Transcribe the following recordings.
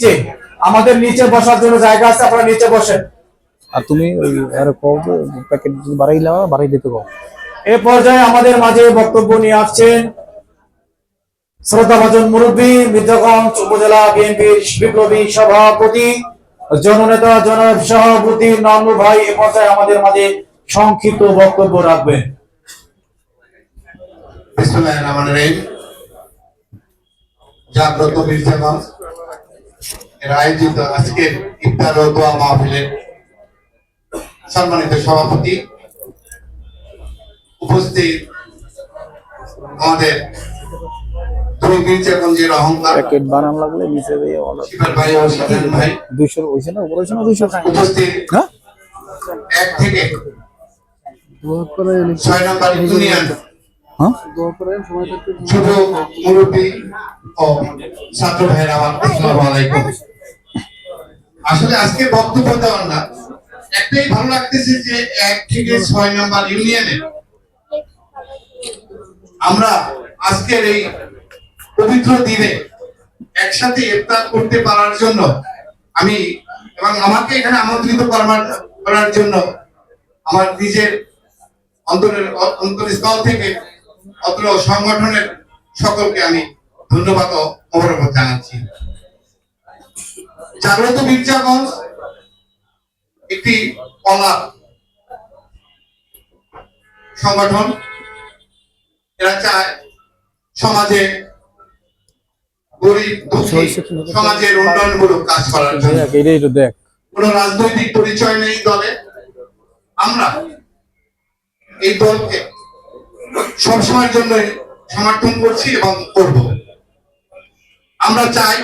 নিচে আমাদের নিচে বসার জন্য জায়গা আছে আপনারা নিচে বসেন। আর তুমি ওই আর কও যে প্যাকেট যদি বাড়াই লাও বাড়াই দিতে কও। এ পর্যায়ে আমাদের মাঝে বক্তব্য নিয়ে আসছেন শ্রদ্ধাভাজন মুরব্বী মির্জাগঞ্জ উপজেলা বিএনপির বিপ্লবী সভাপতি জননেতা জনাব সভাপতি নানু ভাই এ পর্যায়ে আমাদের মাঝে সংক্ষিপ্ত বক্তব্য রাখবেন। বিসমুল্লাহির রহমানির রহিম। জাগ্রত মির্জাগঞ্জ। এর আয়োজিত আজকের ইফতার ও দোয়া মাহফিলের সম্মানিত সভাপতি উপস্থিত আমাদের দুই মির্জাগঞ্জের অহংকার প্যাকেট বানান লাগলে নিচে দিয়ে অর্ডার ভাই ও শিবেন ভাই। দুইশো হয়েছে না উপরে উপস্থিত। হ্যাঁ? এক থেকে নম্বর ইউনিয়ন। হ্যাঁ? ছোট মুরব্বী ও ছাত্র আমার আসসালামু আলাইকুম। আসলে আজকে বক্তব্য দেওয়ার না। একটাই ভালো লাগতেছে যে এক থেকে ছয় নম্বর ইউনিয়নে আমরা আজকের এই পবিত্র দিনে একসাথে ইফতার করতে পারার জন্য আমি এবং আমাকে এখানে আমন্ত্রিত করার জন্য আমার নিজের অন্তরের অন্তরস্থল থেকে অত্র সংগঠনের সকলকে আমি ধন্যবাদ মোবারকবাদ জানাচ্ছি। জাগ্রত মির্জাগঞ্জ একটি কলা সংগঠন। এরা চায় সমাজে গরিব সমাজের উন্নয়নমূলক কাজ করার জন্য। কোন রাজনৈতিক পরিচয় নেই দলে। আমরা এই দলকে সবসময়ের জন্য সমর্থন করছি এবং করব। আমরা চাই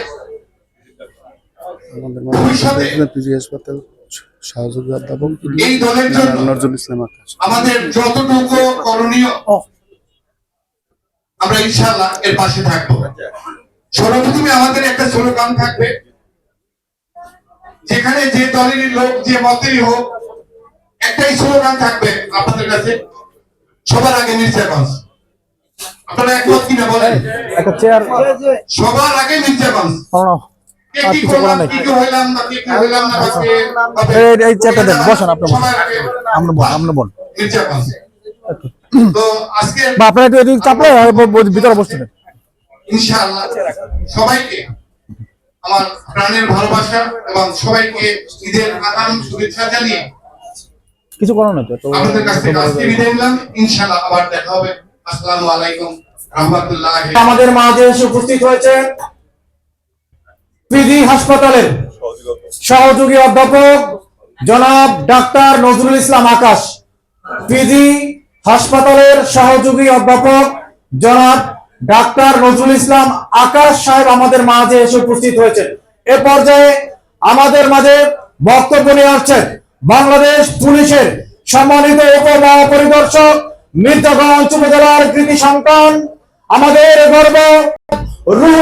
আমাদের সহযোগী অধ্যাপক এই দলের জন্য নজরুল ইসলাম আকাশ। আমাদের যতটুকু করণীয় আমরা ইনশাআল্লাহ এর পাশে থাকব। সর্বপ্রথমে আমাদের একটা স্লোগান থাকবে যেখানে যে দলেরই লোক যে মতেরই হোক একটাই স্লোগান থাকবে আপনাদের কাছে সবার আগে মির্জাগঞ্জ আপনারা একমত কিনা বলেন? সবার আগে মির্জাগঞ্জ আর কিছু নাই। না না এই- দেন, বসেন, আপনি বসেন। সবার আগে আমরা বল আমরা বল। মির্জাগঞ্জ তো আজকে বা আপনারা একটু এদিকে চাপলে ব- ব- ভিতরে বসতে দেন। ইনশাআল্লাহ। সবাইকে আমার প্রাণের ভালোবাসা এবং সবাইকে ঈদের আগাম শুভেচ্ছা জানিয়ে কিছু করার নাই তো আপনাদের কাছ আজকে বিদায় নিলাম। ইনশাআল্লাহ আবার দেখা হবে। আসসালামু আলাইকুম। রহমতুল্লাহ। আমাদের মাঝে উপস্থিত হয়েছে পিজি হাসপাতালের সহযোগী অধ্যাপক জনাব ডাক্তার নজরুল ইসলাম আকাশ, পিজি হাসপাতালের সহযোগী অধ্যাপক জনাব ডাক্তার নজরুল ইসলাম আকাশ সাহেব আমাদের মাঝে এসে উপস্থিত হয়েছেন। এ পর্যায়ে আমাদের মাঝে বক্তব্য নিয়ে আসছেন বাংলাদেশ পুলিশের সম্মানিত উপ মহাপরিদর্শক মির্জাগঞ্জ উপজেলার কৃতি সন্তান, আমাদের গর্ব রুহ